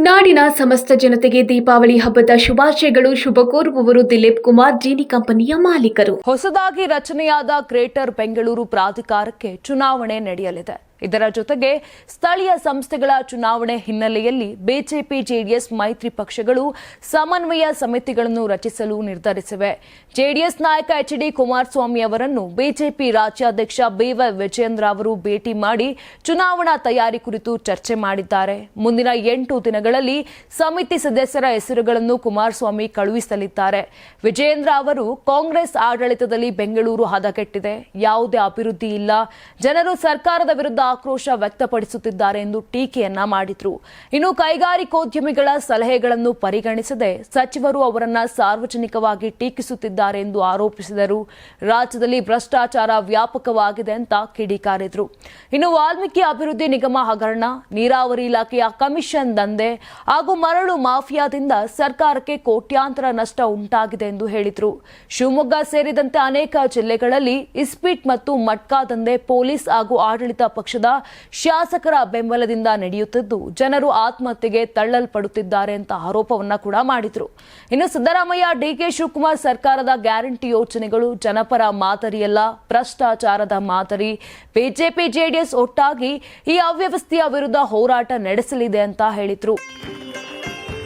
ನಾಡಿನ ಸಮಸ್ತ ಜನತೆಗೆ ದೀಪಾವಳಿ ಹಬ್ಬದ ಶುಭಾಶಯಗಳು. ಶುಭ ಕೋರುವವರು ದಿಲೀಪ್ ಕುಮಾರ್, ಜೀನಿ ಕಂಪನಿಯ ಮಾಲೀಕರು. ಹೊಸದಾಗಿ ರಚನೆಯಾದ ಗ್ರೇಟರ್ ಬೆಂಗಳೂರು ಪ್ರಾಧಿಕಾರಕ್ಕೆ ಚುನಾವಣೆ ನಡೆಯಲಿದೆ. ಇದರ ಜೊತೆಗೆ ಸ್ಥಳೀಯ ಸಂಸ್ಥೆಗಳ ಚುನಾವಣೆ ಹಿನ್ನೆಲೆಯಲ್ಲಿ ಬಿಜೆಪಿ, ಜೆಡಿಎಸ್ ಮೈತ್ರಿ ಪಕ್ಷಗಳು ಸಮನ್ವಯ ಸಮಿತಿಗಳನ್ನು ರಚಿಸಲು ನಿರ್ಧರಿಸಿವೆ. ಜೆಡಿಎಸ್ ನಾಯಕ ಎಚ್ ಡಿ ಕುಮಾರಸ್ವಾಮಿ ಅವರನ್ನು ಬಿಜೆಪಿ ರಾಜ್ಯಾಧ್ಯಕ್ಷ ಬಿವೈ ವಿಜಯೇಂದ್ರ ಅವರು ಭೇಟಿ ಮಾಡಿ ಚುನಾವಣಾ ತಯಾರಿ ಕುರಿತು ಚರ್ಚೆ ಮಾಡಿದ್ದಾರೆ. ಮುಂದಿನ ಎಂಟು ದಿನಗಳಲ್ಲಿ ಸಮಿತಿ ಸದಸ್ಯರ ಹೆಸರುಗಳನ್ನು ಕುಮಾರಸ್ವಾಮಿ ಕಳುಹಿಸಲಿದ್ದಾರೆ. ವಿಜಯೇಂದ್ರ ಅವರು ಕಾಂಗ್ರೆಸ್ ಆಡಳಿತದಲ್ಲಿ ಬೆಂಗಳೂರು ಹದಗೆಟ್ಟಿದೆ. ಯಾವುದೇ ಅಭಿವೃದ್ಧಿ ಇಲ್ಲ. ಜನರು ಸರ್ಕಾರದ ವಿರುದ್ಧ ಆಕ್ರೋಶ ವ್ಯಕ್ತಪಡಿಸುತ್ತಿದ್ದಾರೆ ಎಂದು ಟೀಕೆಯನ್ನ ಮಾಡಿದ್ರು. ಇನ್ನು ಕೈಗಾರಿಕೋದ್ಯಮಿಗಳ ಸಲಹೆಗಳನ್ನು ಪರಿಗಣಿಸದೆ ಸಚಿವರು ಅವರನ್ನ ಸಾರ್ವಜನಿಕವಾಗಿ ಟೀಕಿಸುತ್ತಿದ್ದಾರೆ ಎಂದು ಆರೋಪಿಸಿದರು. ರಾಜ್ಯದಲ್ಲಿ ಭ್ರಷ್ಟಾಚಾರ ವ್ಯಾಪಕವಾಗಿದೆ ಅಂತ ಕಿಡಿಕಾರಿದ್ರು. ಇನ್ನು ವಾಲ್ಮೀಕಿ ಅಭಿವೃದ್ಧಿ ನಿಗಮ ಹಗರಣ, ನೀರಾವರಿ ಇಲಾಖೆಯ ಕಮಿಷನ್ ದಂಧೆ ಹಾಗೂ ಮರಳು ಮಾಫಿಯಾದಿಂದ ಸರ್ಕಾರಕ್ಕೆ ಕೋಟ್ಯಾಂತರ ನಷ್ಟ ಉಂಟಾಗಿದೆ ಎಂದು ಹೇಳಿದರು. ಶಿವಮೊಗ್ಗ ಸೇರಿದಂತೆ ಅನೇಕ ಜಿಲ್ಲೆಗಳಲ್ಲಿ ಇಸ್ಪೀಟ್ ಮತ್ತು ಮಟ್ಕಾ ದಂಧೆ ಪೊಲೀಸ್ ಹಾಗೂ ಆಡಳಿತ ಪಕ್ಷದ ಶಾಸಕರ ಬೆಂಬಲದಿಂದ ನಡೆಯುತ್ತಿದ್ದು, ಜನರು ಆತ್ಮಹತ್ಯೆಗೆ ತಳ್ಳಲ್ಪಡುತ್ತಿದ್ದಾರೆ ಅಂತ ಆರೋಪವನ್ನ ಕೂಡ ಮಾಡಿದ್ರು. ಇನ್ನು ಸಿದ್ದರಾಮಯ್ಯ, ಡಿಕೆ ಶಿವಕುಮಾರ್ ಸರ್ಕಾರದ ಗ್ಯಾರಂಟಿ ಯೋಜನೆಗಳು ಜನಪರ ಮಾದರಿಯಲ್ಲ ಭ್ರಷ್ಟಾಚಾರದ ಮಾದರಿ. ಬಿಜೆಪಿ, ಜೆಡಿಎಸ್ ಒಟ್ಟಾಗಿ ಈ ಅವ್ಯವಸ್ಥೆಯ ವಿರುದ್ಧ ಹೋರಾಟ ನಡೆಸಲಿದೆ ಅಂತ ಹೇಳಿದ್ರು.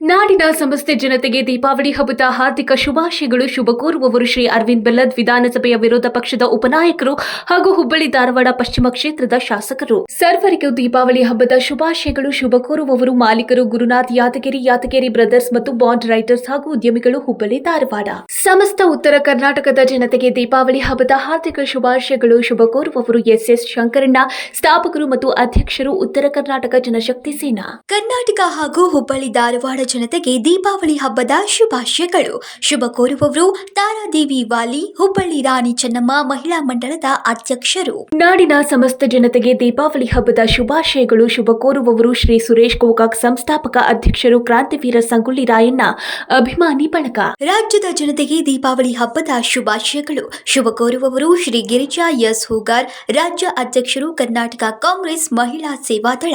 ನಾಡಿನ ಸಮಸ್ತ ಜನತೆಗೆ ದೀಪಾವಳಿ ಹಬ್ಬದ ಹಾರ್ದಿಕ ಶುಭಾಶಯಗಳು. ಶುಭ ಕೋರುವವರು ಶ್ರೀ ಅರವಿಂದ್ ಬೆಲ್ಲದ್ ವಿಧಾನಸಭೆಯ ವಿರೋಧ ಪಕ್ಷದ ಉಪನಾಯಕರು ಹಾಗೂ ಹುಬ್ಬಳ್ಳಿ ಧಾರವಾಡ ಪಶ್ಚಿಮ ಕ್ಷೇತ್ರದ ಶಾಸಕರು. ಸರ್ವರಿಗೂ ದೀಪಾವಳಿ ಹಬ್ಬದ ಶುಭಾಶಯಗಳು. ಶುಭ ಕೋರುವವರು ಮಾಲೀಕರು ಗುರುನಾಥ್ ಯಾದಗಿರಿ ಯಾದಗಿರಿ ಬ್ರದರ್ಸ್ ಮತ್ತು ಬಾಂಡ್ ರೈಟರ್ಸ್ ಹಾಗೂ ಉದ್ಯಮಿಗಳು ಹುಬ್ಬಳ್ಳಿ ಧಾರವಾಡ. ಸಮಸ್ತ ಉತ್ತರ ಕರ್ನಾಟಕದ ಜನತೆಗೆ ದೀಪಾವಳಿ ಹಬ್ಬದ ಹಾರ್ದಿಕ ಶುಭಾಶಯಗಳು. ಶುಭ ಕೋರುವವರು ಎಸ್ ಎಸ್ ಶಂಕರಣ್ಣ, ಸ್ಥಾಪಕರು ಮತ್ತು ಅಧ್ಯಕ್ಷರು ಉತ್ತರ ಕರ್ನಾಟಕ ಜನಶಕ್ತಿ ಸೇನಾ. ಕರ್ನಾಟಕ ಹಾಗೂ ಹುಬ್ಬಳ್ಳಿ ಧಾರವಾಡ ಜನತೆಗೆ ದೀಪಾವಳಿ ಹಬ್ಬದ ಶುಭಾಶಯಗಳು. ಶುಭ ಕೋರುವವರು ತಾರಾದೇವಿ ವಾಲಿ ಹುಬ್ಬಳ್ಳಿ ರಾಣಿ ಚೆನ್ನಮ್ಮ ಮಹಿಳಾ ಮಂಡಳದ ಅಧ್ಯಕ್ಷರು. ನಾಡಿನ ಸಮಸ್ತ ಜನತೆಗೆ ದೀಪಾವಳಿ ಹಬ್ಬದ ಶುಭಾಶಯಗಳು. ಶುಭ ಕೋರುವವರು ಶ್ರೀ ಸುರೇಶ್ ಗೋಕಾಕ್ ಸಂಸ್ಥಾಪಕ ಅಧ್ಯಕ್ಷರು ಕ್ರಾಂತಿವೀರ ಸಂಗೊಳ್ಳಿ ರಾಯಣ್ಣ ಅಭಿಮಾನಿ ಬಳಗ. ರಾಜ್ಯದ ಜನತೆಗೆ ದೀಪಾವಳಿ ಹಬ್ಬದ ಶುಭಾಶಯಗಳು. ಶುಭ ಕೋರುವವರು ಶ್ರೀ ಗಿರಿಜಾ ಎಸ್. ಹೂಗಾರ್ ರಾಜ್ಯ ಅಧ್ಯಕ್ಷರು ಕರ್ನಾಟಕ ಕಾಂಗ್ರೆಸ್ ಮಹಿಳಾ ಸೇವಾದಳ.